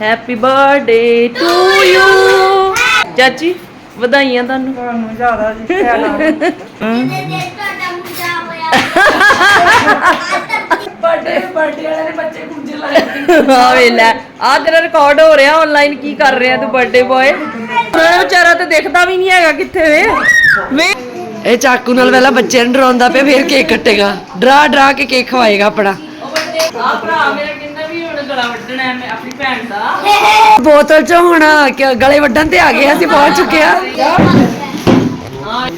Happy birthday to you ਚਾਚੀ ਵਧਾਈਆਂ ਤੁਹਾਨੂੰ। ਤੁਹਾਨੂੰ ਜ਼ਿਆਦਾ ਜੀ ਖਿਆਲ ਆ ਬਰਥਡੇ ਬਰਥਡੇ ਵਾਲੇ ਨੇ ਬੱਚੇ ਕੁੰਜੇ ਲਾਏ। ਆ ਵੇ ਲੈ ਆ ਤੇਰਾ ਰਿਕਾਰਡ ਹੋ ਰਿਹਾ ਆਨਲਾਈਨ ਕੀ ਕਰ ਰਿਹਾ ਤੂੰ ਬਰਥਡੇ ਬॉय ਉਹਨਾਂ ਵਿਚਾਰਾ ਤੇ ਦਿਖਦਾ ਵੀ ਨਹੀਂ ਹੈਗਾ ਕਿੱਥੇ ਵੇ। ਵੇ। ਇਹ ਚਾਕੂ ਨਾਲ ਪਹਿਲਾਂ ਬੱਚੇ ਨੂੰ ਡਰਾਉਂਦਾ ਪਿਆ ਫਿਰ ਕੇਕ ਕੱਟੇਗਾ। ਡਰਾ ਡਰਾ ਕੇ ਕੇਕ ਖਵਾਏਗਾ ਆਪਣਾ। ਉਹ ਆ ਭਰਾ ਮੇਰਾ ਗਲਾ ਵੱਢਣਾ ਹੈ ਮੈਂ ਆਪਣੀ ਭੈਣ ਦਾ। ਬੋਤਲ ਚ ਹੁਣ ਕਿ- ਗਲੇ ਵੱਢਣ ਤੇ ਆ ਗਏ ਅਸੀਂ ਪਹੁੰਚ ਚੁੱਕੇ ਆ ਹਾਂ।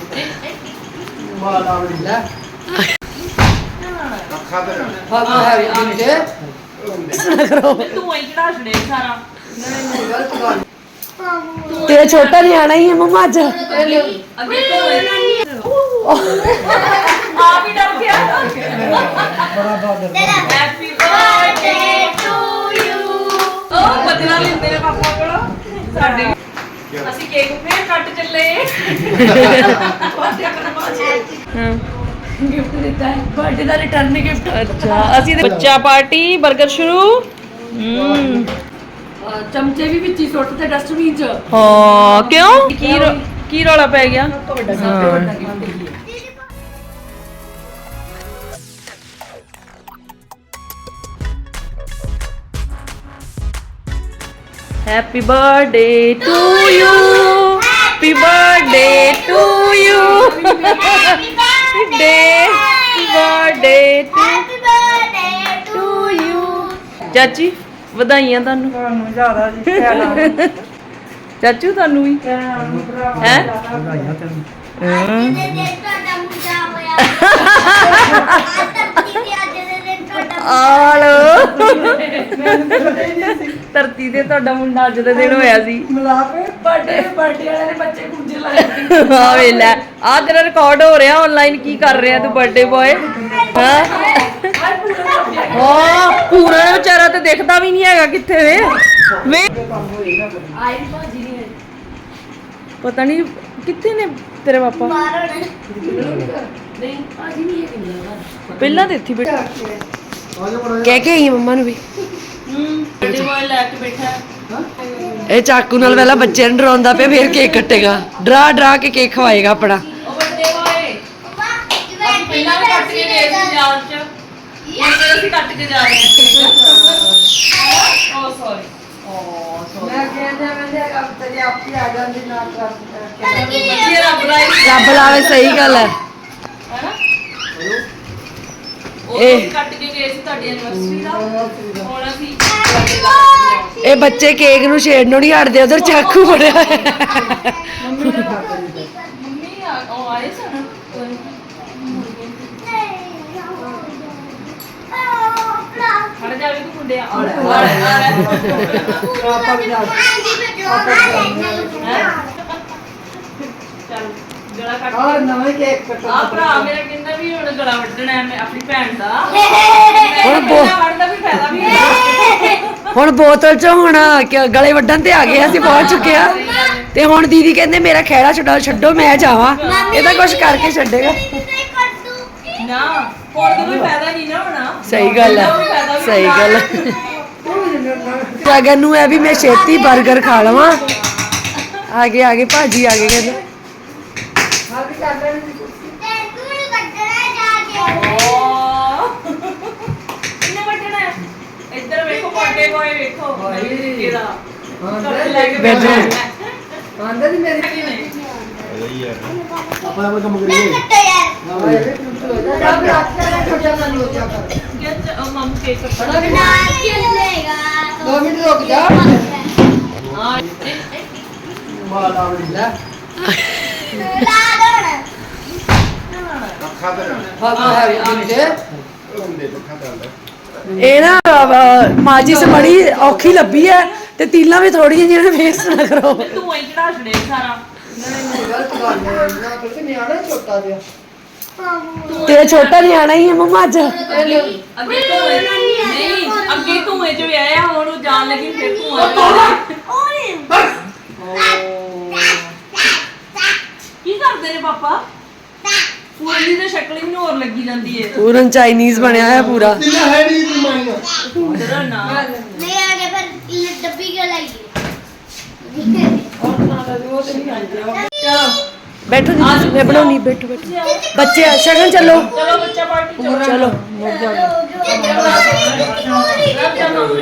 ਤੂੰ ਹੀ ਚੜਾ ਛੜੇ ਸਾਰਾ। ਤੇ ਛੋਟਾ ਨਿਆਣਾ ਹੀ ਹੈ ਮਮਾ ਅੱਜ। ਅੱਗੇ ਤੂੰ ਆ ਵੀ ਡਰ ਗਿਆ। ਹੈਪੀ ਬਰਥਡੇ ਬਦਲਾ ਲੈਂਦੇ ਨੇ ਪਾਪਾ ਕੋਲੋਂ। ਸਾਡੇ ਅਸੀਂ ਕੇਕ ਫੇਰ ਕੱਟ ਚੱਲੇ। ਹਾਂ। ਗਿਫਟ ਦਿੱਤਾ ਹੈ। ਬਰਥਡੇ ਦਾ ਰਿਟਰਨ ਗਿਫਟ ਅੱਛਾ ਅਸੀਂ ਬੱਚਾ ਪਾਰਟੀ 버ਗਰ ਸ਼ੁਰੂ। ਹੂੰ। ਚਮਚੇ ਵੀ ਵਿੱਚ ਹੀ ਸੁੱਟ ਤੇ ਡਸਟਬਿਨ ਚ। ਹਾਂ ਕਿਉਂ? ਕੀ ਕੀ ਰੌਲਾ ਪੈ ਗਿਆ? ਵੱਡਾ ਸਭ ਤੋਂ ਵੱਡਾ ਗਿਫਟ ਹੈ। Happy birthday to you happy birthday to you day birthday to you ਚਾਚੀ ਵਧਾਈਆਂ ਤੁਹਾਨੂੰ। ਤੁਹਾਨੂੰ ਜ਼ਿਆਦਾ ਜੀ ਖਿਆਲ ਆ ਚਾਚੂ ਤੁਹਾਨੂੰ ਵੀ। ਹੈ? ਆਲ। ਧਰਤੀ ਤੇ ਤੁਹਾਡਾ ਮੁੰਡਾ ਅੱਜ ਦੇ ਦਿਨ ਹੋਇਆ ਸੀ। ਮਲਾਪ। ਬਰਥਡੇ ਬਰਥਡੇ ਵਾਲੇ ਨੇ ਬੱਚੇ ਕੁੰਜੇ ਲਾਏ ਆ ਵੇ ਲੈ ਆ ਤੇਰਾ ਰਿਕਾਰਡ ਹੋ ਰਿਹਾ ਆਨਲਾਈਨ ਕੀ ਕਰ ਰਿਹਾ ਤੂੰ ਬਰਥਡੇ ਬॉय ਹਾਂ? ਹਾਂ ਪੂਰਾ ਵਿਚਾਰਾ ਤੇ ਦਿਖਦਾ ਵੀ ਨਹੀਂ ਹੈਗਾ ਕਿੱਥੇ ਵੇ। ਵੇ। ਆਈ ਭਾਜੀ ਨਹੀਂ ਪਤਾ ਨਹੀਂ ਕਿੱਥੇ ਨੇ ਤੇਰੇ ਪਾਪਾ? ਨਹੀਂ ਭਾਜੀ ਨਹੀਂ ਹੈ ਕਿੰਨਾ ਪਹਿਲਾਂ ਤੇ ਇੱਥੇ ਬੈਠਾ। ਕਹਿ ਕੇ ਆਈ ਮਮਾ ਨੂੰ ਵੀ। ਹੂੰ ਬਰਥਡੇ ਬॉय ਲੈ ਕੇ ਬੈਠਾ। ਇਹ ਚਾਕੂ ਨਾਲ ਪਹਿਲਾਂ ਬੱਚੇ ਨੂੰ ਡਰਾਉਂਦਾ ਪਿਆ ਫਿਰ ਕੇਕ ਕੱਟੇਗਾ। ਡਰਾ ਡਰਾ ਕੇ ਕੇਕ ਖਵਾਏਗਾ ਆਪਣਾ। ਉਹ ਬਰਥਡੇ ਬॉय ਪਹਿਲਾਂ ਵੀ ਕੱਟ ਕੇ ਗਏ ਸੀ ਜਾਲ ਚ। ਹੁਣ ਫਿਰ ਅਸੀਂ ਕੱਟ ਕੇ ਜਾ ਰਹੇ ਹਾਂ। ਓ ਸੌਰੀ ਮੈਂ ਕਹਿੰਦਾ ਮੈਂ ਤੇ ਅਬ ਤੇਰੀ ਆਪੀ ਆ ਜਾਂਦੀ ਨਾ ਕਰ ਬੱਚੇ ਰੱਬ ਦਾ ਹੀ ਰੱਬ ਲਾਵੇ ਸਹੀ ਗੱਲ ਹੈ ਹੈਨਾ ਉਹ ਇਹ- ਕੱਟ ਕੇ ਗਏ ਸੀ ਤੁਹਾਡੀ ਐਨਵਰਸਰੀ ਦਾ। ਹੁਣ ਅਸੀਂ ਇਹ ਬੱਚੇ ਕੇਕ ਨੂੰ ਛੇੜਨੋਂ ਨਹੀਂ ਹਟਦੇ ਉਧਰ ਚਾਕੂ ਫੜਿਆ ਹੋਇਆ। ਮੰਮੀ ਆ ਉਹ ਆਏ ਸਨ ਖੜ ਜਾ ਵੀ ਤੂੰ ਮੁੰਡਿਆ ਆ। ਲੈ ਆ ਲੈ ਆ ਲੈ ਚੱਲ। ਗਲਾ ਕੱਟ ਔਰ ਨਵੇਂ ਕੇਕ ਕੱਟੋ ਆ ਭਰਾ ਮੇਰਾ ਕਹਿੰਦਾ ਵੀ ਹੁਣ ਗਲਾ ਵੱਢਣਾ ਹੈ ਮੈਂ ਆਪਣੀ ਭੈਣ ਦਾ। ਹੁਣ ਬੋ- ਗਲਾ ਵੱਢਦਾ ਵੀ ਫਾਇਦਾ ਵੀ ਨਹੀਂ ਹੁਣ ਬੋਤਲ ਚ ਹੁਣ ਕਿ- ਗਲੇ ਵੱਢਣ ਤੇ ਆ ਗਏ ਅਸੀਂ ਪਹੁੰਚ ਚੁੱਕੇ ਆ। ਤੇ ਹੁਣ ਦੀਦੀ ਕਹਿੰਦੇ ਮੇਰਾ ਖਹਿੜਾ ਛੱਡੋ ਛੱਡੋ ਮੈਂ ਜਾਵਾਂ। ਇਹਦਾ ਕੁਝ ਕਰਕੇ ਛੱਡੇਗਾ। ਨਾ ਹੋਰ ਤਾਂ ਕੋਈ ਫਾਇਦਾ ਨਹੀਂ ਨਾ ਹੋਣਾ। ਸਹੀ ਗੱਲ ਹੈ ਸਹੀ ਗੱਲ ਹੈ। ਨੂੰ ਵੀ ਮੈਂ ਛੇਤੀ 버ਗਰ ਖਾ ਲਵਾਂ। ਆਗੇ ਆਗੇ ਭਾਜੀ ਆਗੇ ਕਹਿੰਦੇ ਓ ਕਿੰਨੇ ਵੱਢਣਾ ਹੈ ਇੱਧਰ ਵੇਖੋ ਪਾਟੇ ਕੋਏ ਵੇਖੋ ਨਵੀਂ ਤਰੀਕੇ ਦਾ ਕੱਟ ਲੈ ਕੇ ਬੈਠਾ ਹੈ। ਆਂਦਾ ਦੀ ਮੇਰੀ ਕਿ ਨਹੀਂ ਰੱਬ ਰੱਖਦਾ ਛੋਟਾ ਮਨ ਹੋ ਜਾ ਕਰ ਕਿ ਉਹ ਮਾਮੂ ਕੇਕ ਕੱਟਣਾ ਦੋ ਮਿੰਟ ਰੁਕ ਜਾ ਹਾਂ ਮਾਲ ਆਵੜੀ ਲੈ ਇਹ ਨਾ ਅਹ, ਮਾਚਿਸ ਬੜੀ ਔਖੀ ਲੱਭੀ ਹੈ ਤੇ ਤੀਲਾਂ ਵੀ ਥੋੜੀਆਂ ਜਿਹੀਆਂ ਵੇਸਟ ਨਾ ਕਰੋ। ਤੂੰ ਹੀ ਚੜਾ ਛੜੇ ਸਾਰਾ ਗਲਤ ਗੱਲ ਹੈ ਨਾ ਕਰਕੇ ਨਿਆਣਾ ਛੋਟਾ ਜਿਹਾ ਤੇ ਛੋਟਾ ਨਿਆਣਾ ਹੀ ਹੈ ਮਮਾ ਅੱਜ। ਅੱਗੇ ਤੂੰ ਨਹੀਂ ਅੱਗੇ ਤੂੰ ਇਹ ਚ ਵਿਆਹਿਆ ਹੁਣ ਉਹ ਜਾਣ ਲੱਗੀ ਫਿਰ ਤੂੰ ਆ ਪੀ ਜਾਂਦੀ ਏ ਪੂਰਨ ਚਾਈਨੀਜ਼ ਬਣਿਆ ਹੋਇਆ ਪੂਰਾ ਤਿੰਨ ਹੈ ਨਹੀਂ ਤੂੰ ਮਾਈਨਾ ਤੇਰਾ ਨਾਮ ਨਹੀਂ ਆਨੇ ਪਰ ਇਹ ਡੱਬੀ ਕਿਉਂ ਲਾਈ ਹੈ ਔਰ ਖਾਣਾ ਵੀ ਉਹ ਤੇ ਨਹੀਂ ਆਂਦੇ ਚਲੋ बैठो दीदी मैं बनाऊँगी बैठो बैठो बच्चे शगन चलो चलो बच्चा पार्टी चलो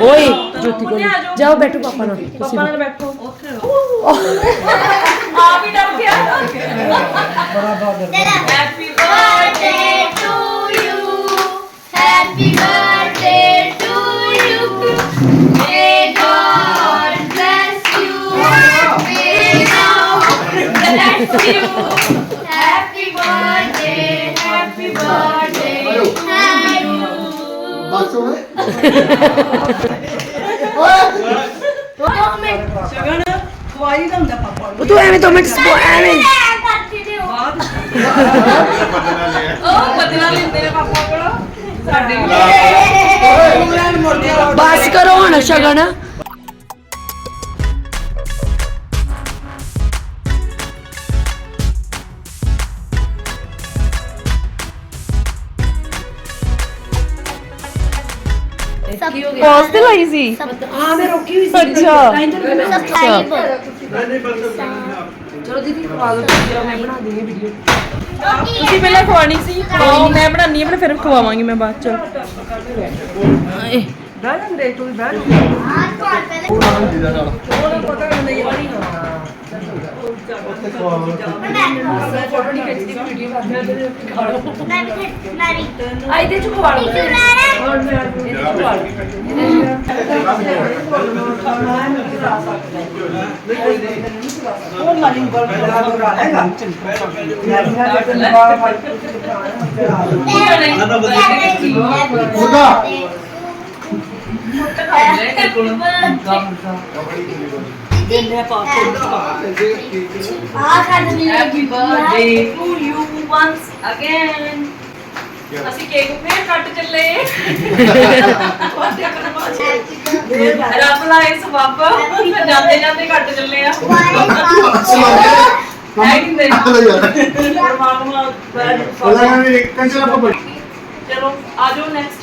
ओए ਜੋਤੀ ਕੋਲ ਜਾਓ ਬੈਠੋ ਪਾਪਾ ਨਾਲ ਤੁਸੀਂ ਪਾਪਾ ਨਾਲ ਬੈਠੋ ਆਪ ਹੀ ਡਰ ਗਿਆ happy birthday to you. Happy birthday to you. May God bless you. May God bless you. Happy birthday, happy birthday to you. ਉਹ ਤੂੰ ਐਵੇਂ ਦੋ ਮਿੰਟ ਸਪੋ ਐਵੇਂ। ਉਹ। ਬਦਲਾ ਲੈਂਦੇ ਨੇ ਪਾਪਾ ਕੋਲੋਂ। ਸਾਡੇ ਬਸ ਕਰੋ ਹੁਣ ਸ਼ਗਨ। ਪੌਜ਼ ਤੇ ਲਾਈ ਸੀ। ਹਾਂ ਮੈਂ ਰੋਕੀ ਹੋਈ ਸੀ ਅੱਛਾ। ਚਲੋ ਦੀਦੀ ਖਵਾ ਲਓ ਚਲੋ ਮੈਂ ਬਣਾ ਦੇਣੀ ਵੀਡੀਓ ਤੁਸੀਂ ਪਹਿਲਾਂ ਖਵਾਣੀ ਸੀ। ਖਾਓ ਮੈਂ ਬਣਾਉਣੀ ਹੈ ਫਿਰ ਖਵਾਵਾਂਗੀ ਮੈਂ ਬਾਅਦ ਚ। ਆ ਇਹਦੇ ਚ ਖਵਾ ਲਓ happy birthday to you once again ਅਸੀਂ ਕੇਕ ਫੇਰ ਕੱਟ ਚੱਲੇ। ਰੱਬ ਲਾਏ ਸਬੱਬ। ਜਾਂਦੇ ਜਾਂਦੇ ਕੱਟ ਚੱਲੇ ਆ। ਹੈ ਕਿੰਦੇ ਪਰਮਾਤਮਾ ਚਲੋ। ਆ ਜਾਓ ਨੈਕਸਟ ਨੈਕਸਟ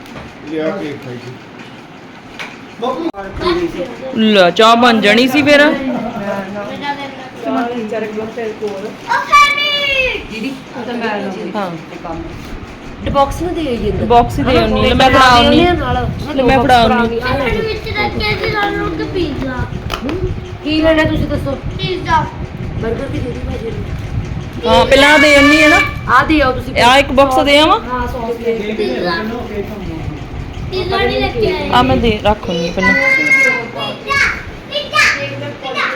ਲੈ ਚਾਹ ਬਣ ਜਾਣੀ ਸੀ ਫਿਰ? ਹਾਂ। ਬਾਕਸ ਨੂੰ ਦੇ ਆਈਏ ਅੰਦਰ। ਬਾਕਸ ਦੇ ਆਉਣੀ ਲੈ ਮੈਂ ਫੜਾ ਆਉਣੀ ਲੈ ਮੈਂ ਨੂੰ ਦੇ ਪਹਿਲਾਂ ਦੇ ਆਉਣੀ ਹੈ ਦੇ ਆਓ ਤੁਸੀਂ। ਆ ਇੱਕ ਬਾਕਸ ਦੇ ਆਵਾਂ। ਹਾਂ ਸੌਸ ਦੇ ਆ ਮੈਂ ਦੇ ਰੱਖੂਗੀ ਪਹਿਲਾਂ।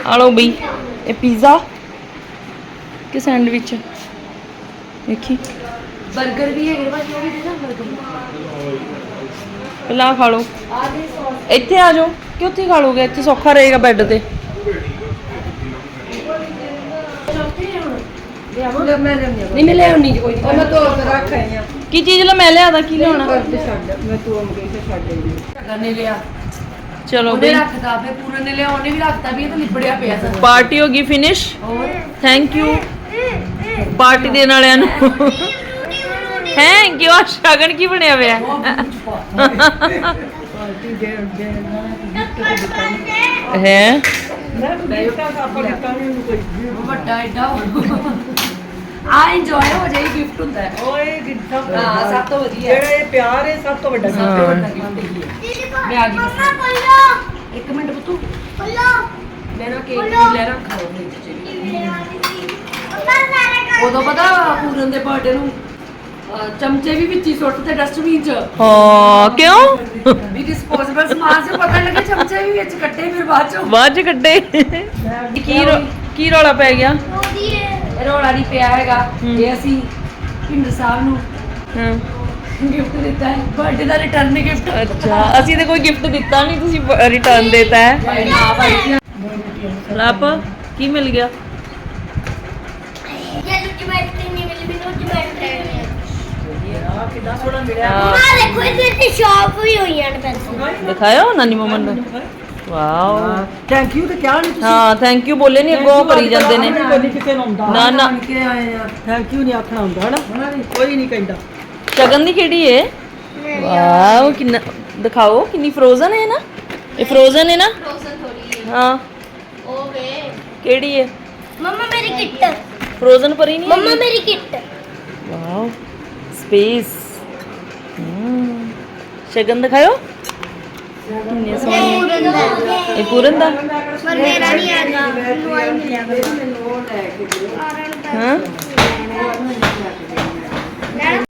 ਆ ਲਓ ਬਈ ਇਹ ਪੀਜ਼ਾ ਕਿ ਸੈਂਡਵਿਚ? ਦੇਖੀ। 버ਗਰ ਵੀ ਹੈਗੇ ਭਾਜੀ ਉਹ ਵੀ ਦੇ ਨਾ 버ਗਰ ਪਹਿਲਾਂ ਖਾ ਲਓ। ਇੱਥੇ ਆ ਜਾਓ ਕਿ ਉੱਥੇ ਖਾ ਲੋਗੇ ਇੱਥੇ ਸੌਖਾ ਰਹੇਗਾ ਬੈੱਡ ਤੇ। ਨਹੀਂ ਮੈਂ ਲੈ ਆਉਣੀ ਕੋਈ ਮੈਂ ਤੋਰ ਕੇ ਰੱਖ ਆਈ ਕੀ ਚੀਜ਼ ਲੈ ਮੈਂ ਲਿਆਦਾ ਕੀ ਲਿਆਉਣਾ? ਮੈਂ ਤੋਂ ਅੰਗੇ ਤੇ ਛੱਡ ਆਈ। ਨੇ ਲਿਆ ਚਲੋ ਉਹਨੇ ਬਈ। ਰੱਖਤਾ ਫੇ ਪੂਰਨ ਨੇ ਲਿਆ ਉਹਨੇ ਵੀ ਰੱਖਤਾ ਵੀ ਇਹ ਤਾਂ ਲਿਬੜਿਆ ਪਿਆ ਸਭ ਪਾਰਟੀ ਹੋ ਗਈ ਫਿਨਿਸ਼? ਹੋਰ? ਥੈਂਕ ਯੂ ਪਾਰਟੀ ਦੇਣ ਵਾਲਿਆਂ ਨੂੰ। ਹੈ ਕਿਉਂ ਆਹ ਸ਼ਗਨ ਕੀ ਬਣਿਆ ਹੋਇਆ ਹੈ? ਵੱਡਾ ਐਡਾ ਆ ਇੰਜੋਏ ਹੋ ਜਾਈ ਗਿਫਟ ਹੁੰਦਾ ਹੈ। ਓਏ ਕਿੱਦਾਂ ਹਾਂ ਸਭ ਤੋਂ ਵਧੀਆ। ਜਿਹੜਾ ਇਹ ਪਿਆਰ ਹੈ ਸਭ ਤੋਂ ਵੱਡਾ ਸਭ ਤੋਂ ਵੱਡਾ ਗਿਫਟ ਹੈ। ਮੈਂ ਆ ਗਈ। ਇੱਕ ਮਿੰਟ ਬੁੱਤੂ ਖੋਲੋ ਮੈਂ ਨਾ ਕੇਕ ਲੈ ਰੱਖਾ ਉਹ ਵਿੱਚ। ਜੀ ਉਦੋਂ ਪਤਾ ਪੂਰਨ ਦੇ ਬਰਥਡੇ ਨੂੰ ਚਮਚੇ ਵੀ ਵਿੱਚ ਹੀ ਸੁੱਟ ਤੇ ਡਸਟਬਿਨ ਚ। ਹਾਂ ਕਿਉਂ? ਵੀ ਡਿਸਪੋਜ਼ੇਬਲ ਸਮਾਨ ਸੇ ਪਤਾ ਲੱਗੇ ਚਮਚੇ ਵੀ ਵਿੱਚ ਕੱਟੇ ਫਿਰ ਬਾਅਦ ਚ। ਬਾਅਦ ਚ ਕੱਟੇ। ਕੀ ਕੀ ਰੌਲਾ ਪੈ ਗਿਆ? ਉਹਦੀ ਰੋਲਾ ਨਹੀਂ ਪਿਆ ਹੈਗਾ। ਹੂੰ। ਇਹ ਅਸੀਂ ਭਿੰਦਰ ਸਾਹਿਬ ਨੂੰ ਹਾਂ। ਗਿਫਟ ਦਿੱਤਾ ਹੈ। ਬਰਥਡੇ ਦਾ ਰਿਟਰਨ ਗਿਫਟ ਅੱਛਾ ਅਸੀਂ ਤੇ ਕੋਈ ਗਿਫਟ ਦਿੱਤਾ ਨਹੀਂ ਤੁਸੀਂ ਰਿਟਰਨ ਦੇਤਾ ਹੈ। ਭਾਈ ਨਾ ਭਾਈ। ਲੱਪ ਕੀ ਮਿਲ ਗਿਆ? ਜੇ ਦੂਜੀ ਬੈਟਰੀ ਨਹੀਂ ਮਿਲੀ ਮੈਨੂੰ ਦੂਜੀ ਬੈਟਰੀ ਆ ਕਿੰਨਾ ਸੋਹਣਾ ਮਿਲਿਆ। ਆ ਦੇਖੋ ਇਹਦੇ ਤੇ ਸ਼ਾਪ ਵੀ ਹੋਈਆਂ ਨੇ ਪੈਸੇ। ਦਿਖਾਇਓ ਨਾਨੀ ਮਮਨ ਨੂੰ ਵਾਓ ਥੈਂਕ ਯੂ ਤੇ ਕਿਹਾ ਨਹੀਂ ਤੁਸੀਂ? ਹਾਂ ਥੈਂਕ ਯੂ ਬੋਲੇ ਨਹੀਂ ਅੱਗੋਂ ਕਰੀ ਜਾਂਦੇ ਨੇ। ਕਦੀ ਕਿਸੇ ਨੂੰ ਆਉਂਦਾ। ਨਾ ਨਾ। ਕਿ ਆਏ ਆ। ਥੈਂਕ ਯੂ ਨਹੀਂ ਆਖਣਾ ਹੁੰਦਾ ਹਨਾ? ਕੋਈ ਨਹੀਂ ਕਹਿੰਦਾ। ਸ਼ਗਨ ਦੀ ਕਿਹੜੀ ਏ? ਵਾਓ ਕਿੰਨਾ ਦਿਖਾਓ ਕਿੰਨੀ ਫਰੋਜ਼ਨ ਹੈ ਨਾ? ਇਹ ਫਰੋਜ਼ਨ ਹੈ ਨਾ? ਫਰੋਜ਼ਨ ਥੋੜੀ ਹਾਂ। ਕਿਹੜੀ ਏ? ਮੰਮਾ ਮੇਰੀ ਕਿੱਟ। ਫਰੋਜ਼ਨ ਪਰੀ ਨਹੀਂ ਮੰਮਾ ਮੇਰੀ ਕਿੱਟ। ਵਾਓ ਸਪੇਸ ਸ਼ਗਨ ਦਿਖਾਓ ਕਿੰਨੇ ਸੋਹਣੇ। ਇਹ ਪੂਰਨ ਦਾ? ਪਰ ਮੇਰਾ ਨਹੀਂ ਆਗਾ ਮੈਨੂੰ ਆਈ ਮਿਲਿਆ ਮੈਨੂੰ ਉਹ ਲੈ ਕੇ ਦਿਓ ਹਾਂ।